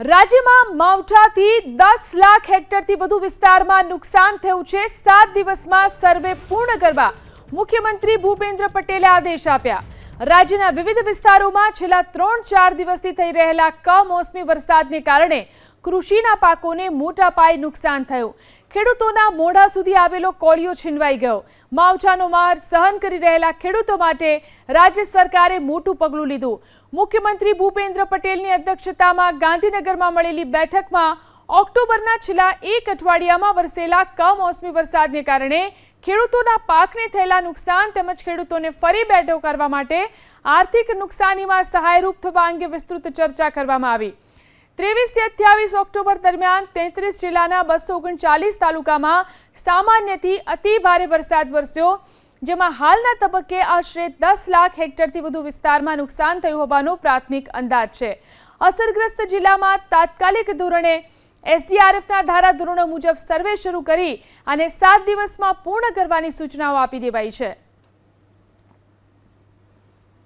રાજ્યમાં માવઠાથી દસ લાખ હેક્ટરથી વધુ વિસ્તારમાં નુકસાન થયું છે. સાત દિવસમાં સર્વે પૂર્ણ કરવા મુખ્યમંત્રી ભૂપેન્દ્ર પટેલે આદેશ આપ્યા. રાજ્યના વિવિધ વિસ્તારોમાં છેલ્લા ત્રણ ચાર દિવસથી થઈ રહેલા કમોસમી વરસાદને કારણે કૃષિના પાકોને મોટા પાયે નુકસાન થયું. ખેડૂતોના મોઢા સુધી આવેલો કોળિયો છીનવાઈ ગયો. માવઠાનો માર સહન કરી રહેલા ખેડૂતો માટે રાજ્ય સરકારે મોટું પગલું લીધું. મુખ્યમંત્રી ભૂપેન્દ્ર પટેલની અધ્યક્ષતામાં ગાંધીનગરમાં મળેલી બેઠકમાં ઓક્ટોબરના છેલ્લા એક અઠવાડિયામાં વરસેલા કમોસમી વરસાદને કારણે ખેડૂતોના પાકને થયેલા નુકસાન તેમજ ખેડૂતોને ફરી બેઠો કરવા માટે આર્થિક નુકસાનીમાં સહાયરૂપ થવા અંગે વિસ્તૃત ચર્ચા કરવામાં આવી. ત્રેવીસથી અઠ્યાવીસ ઓક્ટોબર દરમિયાન તેત્રીસ જિલ્લાના બસો ઓગણચાલીસ તાલુકામાં સામાન્યથી અતિ ભારે વરસાદ વરસ્યો, જેમાં હાલના તબક્કે આશરે દસ લાખ હેક્ટરથી વધુ વિસ્તારમાં નુકસાન થયું હોવાનો પ્રાથમિક અંદાજ છે. અસરગ્રસ્ત જિલ્લામાં તાત્કાલિક ધોરણે એસડીઆરએફના ધારાધોરણો મુજબ સર્વે શરૂ કરી અને સાત દિવસમાં પૂર્ણ કરવાની સૂચનાઓ આપી દેવાઈ છે.